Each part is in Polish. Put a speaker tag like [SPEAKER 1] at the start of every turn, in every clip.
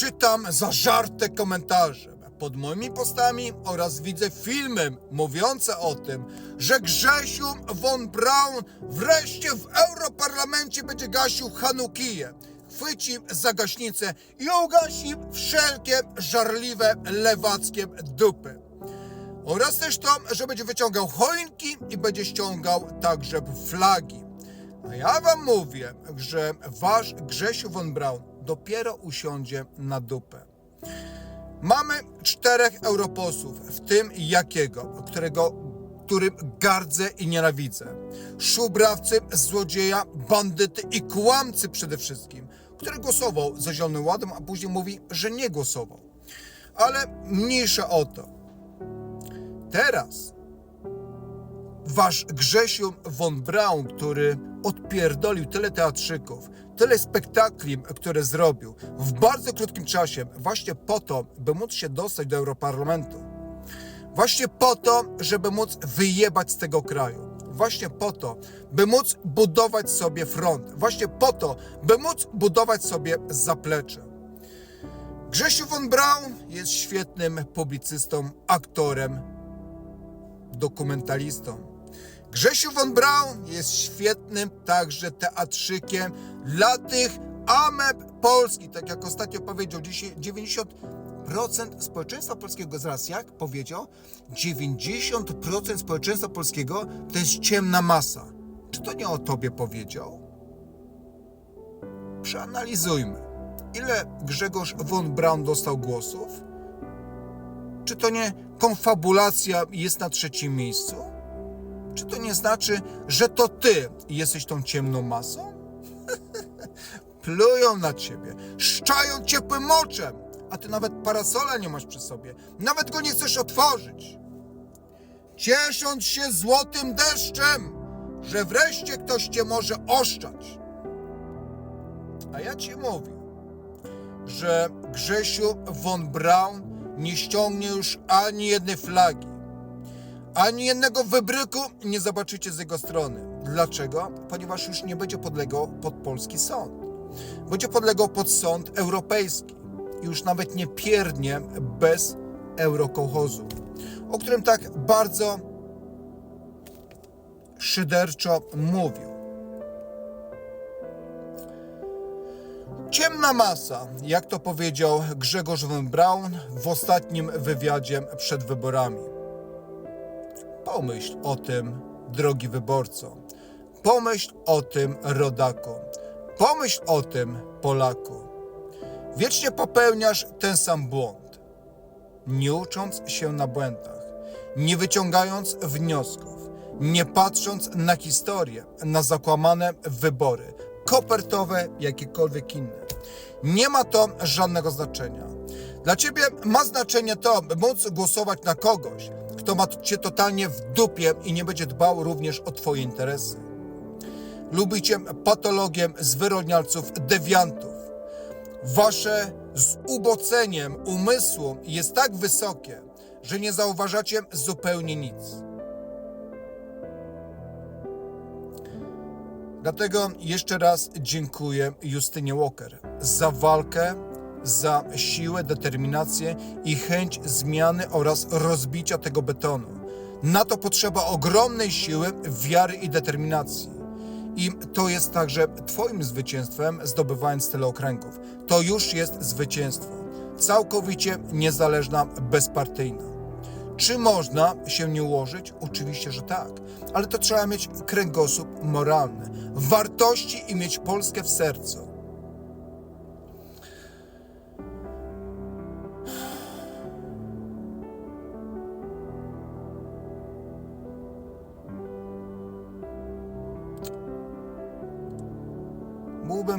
[SPEAKER 1] czytam zażarte komentarze pod moimi postami oraz widzę filmy mówiące o tym, że Grzesiu von Braun wreszcie w Europarlamencie będzie gasił Hanukiję. Chwyci za gaśnicę i ugasi wszelkie żarliwe lewackie dupy. Oraz też to, że będzie wyciągał choinki i będzie ściągał także flagi. A ja wam mówię, że wasz Grzesiu von Braun dopiero usiądzie na dupę. Mamy czterech europosłów, w tym jakiego, którego, którym gardzę i nienawidzę. Szubrawcy, złodzieja, bandyty i kłamcy przede wszystkim, który głosował za Zielonym Ładem, a później mówi, że nie głosował. Ale mniejsza o to. Teraz wasz Grzesiu von Braun, który odpierdolił tyle teatrzyków, tyle spektakli, które zrobił w bardzo krótkim czasie, właśnie po to, by móc się dostać do Europarlamentu. Właśnie po to, żeby móc wyjebać z tego kraju. Właśnie po to, by móc budować sobie front. Właśnie po to, by móc budować sobie zaplecze. Grzesiu von Braun jest świetnym publicystą, aktorem, dokumentalistą. Grzesiu von Braun jest świetnym także teatrzykiem dla tych ameb Polski. Tak jak ostatnio powiedział, dzisiaj 90% społeczeństwa polskiego, zaraz jak powiedział, 90% społeczeństwa polskiego to jest ciemna masa. Czy to nie o tobie powiedział? Przeanalizujmy. Ile Grzegorz von Braun dostał głosów? Czy to nie konfabulacja jest na trzecim miejscu? Czy to nie znaczy, że to ty jesteś tą ciemną masą? Plują na ciebie, szczają ciepłym moczem, a ty nawet parasola nie masz przy sobie. Nawet go nie chcesz otworzyć. Ciesząc się złotym deszczem, że wreszcie ktoś cię może oszczać. A ja ci mówię, że Grzesiu von Braun nie ściągnie już ani jednej flagi. Ani jednego wybryku nie zobaczycie z jego strony. Dlaczego? Ponieważ już nie będzie podlegał pod polski sąd. Będzie podlegał pod sąd europejski. Już nawet nie pierdnie bez eurokołchozu, o którym tak bardzo szyderczo mówił. Ciemna masa, jak to powiedział Grzegorz von Braun w ostatnim wywiadzie przed wyborami. Pomyśl o tym, drogi wyborco. Pomyśl o tym, rodaku. Pomyśl o tym, Polaku. Wiecznie popełniasz ten sam błąd, nie ucząc się na błędach, nie wyciągając wniosków, nie patrząc na historię, na zakłamane wybory, kopertowe, jakiekolwiek inne. Nie ma to żadnego znaczenia. Dla ciebie ma znaczenie to, by móc głosować na kogoś, kto ma cię totalnie w dupie i nie będzie dbał również o twoje interesy. Lubicie patologię zwyrodnialców, dewiantów. Wasze zuboceniem umysłu jest tak wysokie, że nie zauważacie zupełnie nic. Dlatego jeszcze raz dziękuję Justynie Walker za walkę, za siłę, determinację i chęć zmiany oraz rozbicia tego betonu. Na to potrzeba ogromnej siły, wiary i determinacji. I to jest także Twoim zwycięstwem, zdobywając tyle okręgów. To już jest zwycięstwo. Całkowicie niezależna, bezpartyjna. Czy można się nie ułożyć? Oczywiście, że tak, ale to trzeba mieć kręgosłup moralny, wartości i mieć Polskę w sercu.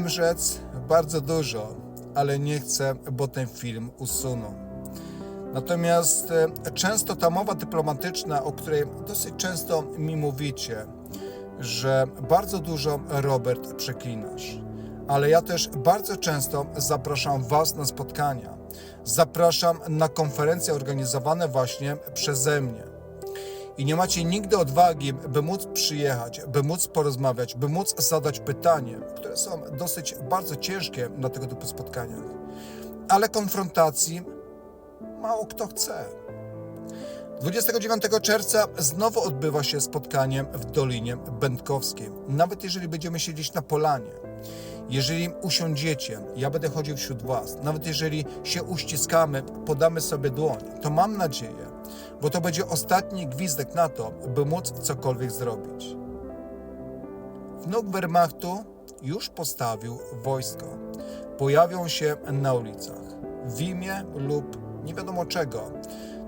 [SPEAKER 1] Mógłbym rzec bardzo dużo, ale nie chcę, bo ten film usuną. Natomiast e, często ta mowa dyplomatyczna, o której dosyć często mi mówicie, że bardzo dużo Robert przeklinasz, ale ja też bardzo często zapraszam Was na spotkania. Zapraszam na konferencje organizowane właśnie przeze mnie. I nie macie nigdy odwagi, by móc przyjechać, by móc porozmawiać, by móc zadać pytanie, które są dosyć bardzo ciężkie na tego typu spotkaniach. ale konfrontacji mało kto chce. 29 czerwca znowu odbywa się spotkanie w Dolinie Będkowskiej. Nawet jeżeli będziemy siedzieć na polanie, jeżeli usiądziecie, ja będę chodził wśród Was, nawet jeżeli się uściskamy, podamy sobie dłoń, to mam nadzieję, bo to będzie ostatni gwizdek na to, by móc cokolwiek zrobić. Wnuk Wehrmachtu już postawił wojsko. Pojawią się na ulicach w imię lub nie wiadomo czego,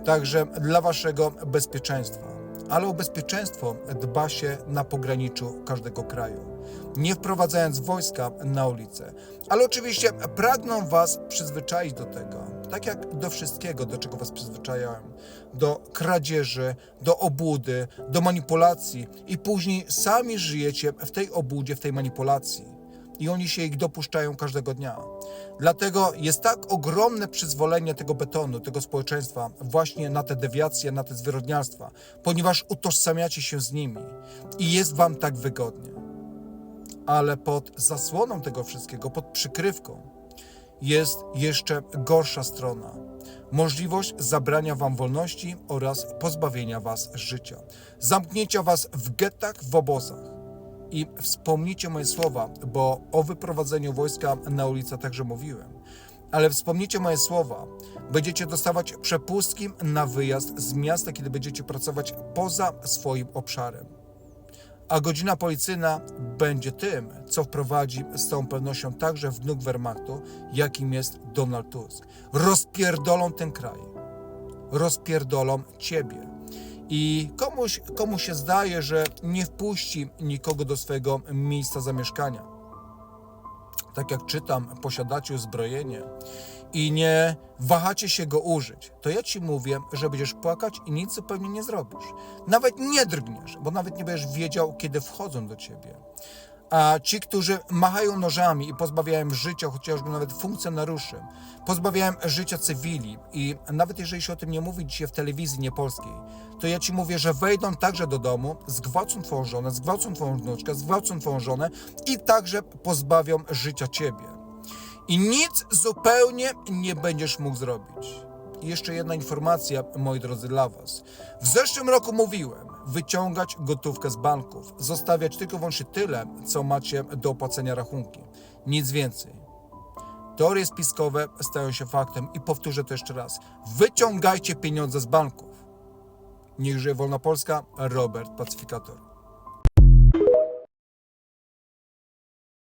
[SPEAKER 1] także dla waszego bezpieczeństwa. Ale o bezpieczeństwo dba się na pograniczu każdego kraju, nie wprowadzając wojska na ulicę. Ale oczywiście pragną was przyzwyczaić do tego, tak jak do wszystkiego, do czego was przyzwyczajają, do kradzieży, do obłudy, do manipulacji i później sami żyjecie w tej obłudzie, w tej manipulacji i oni się ich dopuszczają każdego dnia. Dlatego jest tak ogromne przyzwolenie tego betonu, tego społeczeństwa właśnie na te dewiacje, na te zwyrodnialstwa, ponieważ utożsamiacie się z nimi i jest wam tak wygodnie. Ale pod zasłoną tego wszystkiego, pod przykrywką, jest jeszcze gorsza strona. Możliwość zabrania wam wolności oraz pozbawienia was życia. Zamknięcia was w gettach, w obozach i wspomnijcie moje słowa, bo o wyprowadzeniu wojska na ulicę także mówiłem. Ale wspomnijcie moje słowa. Będziecie dostawać przepustki na wyjazd z miasta, kiedy będziecie pracować poza swoim obszarem. A godzina policyjna będzie tym, co wprowadzi z całą pewnością także wnuk Wehrmachtu, jakim jest Donald Tusk. Rozpierdolą ten kraj. Rozpierdolą ciebie. I komuś, komu się zdaje, że nie wpuści nikogo do swojego miejsca zamieszkania. Tak jak czytam, posiadacie uzbrojenie i nie wahacie się go użyć, to ja ci mówię, że będziesz płakać i nic zupełnie nie zrobisz. Nawet nie drgniesz, bo nawet nie będziesz wiedział, kiedy wchodzą do ciebie. A ci, którzy machają nożami i pozbawiają życia chociażby nawet funkcjonariuszy, pozbawiają życia cywili i nawet jeżeli się o tym nie mówi dzisiaj w telewizji niepolskiej, to ja ci mówię, że wejdą także do domu, zgwałcą twoją żonę, zgwałcą twoją wnuczkę, zgwałcą twoją żonę i także pozbawią życia ciebie. I nic zupełnie nie będziesz mógł zrobić. I jeszcze jedna informacja, moi drodzy, dla Was. W zeszłym roku mówiłem, wyciągać gotówkę z banków, zostawiać tylko wyłącznie tyle, co macie do opłacenia rachunki. Nic więcej. Teorie spiskowe stają się faktem i powtórzę to jeszcze raz. Wyciągajcie pieniądze z banków. Niech żyje wolna Polska, Robert Pacyfikator.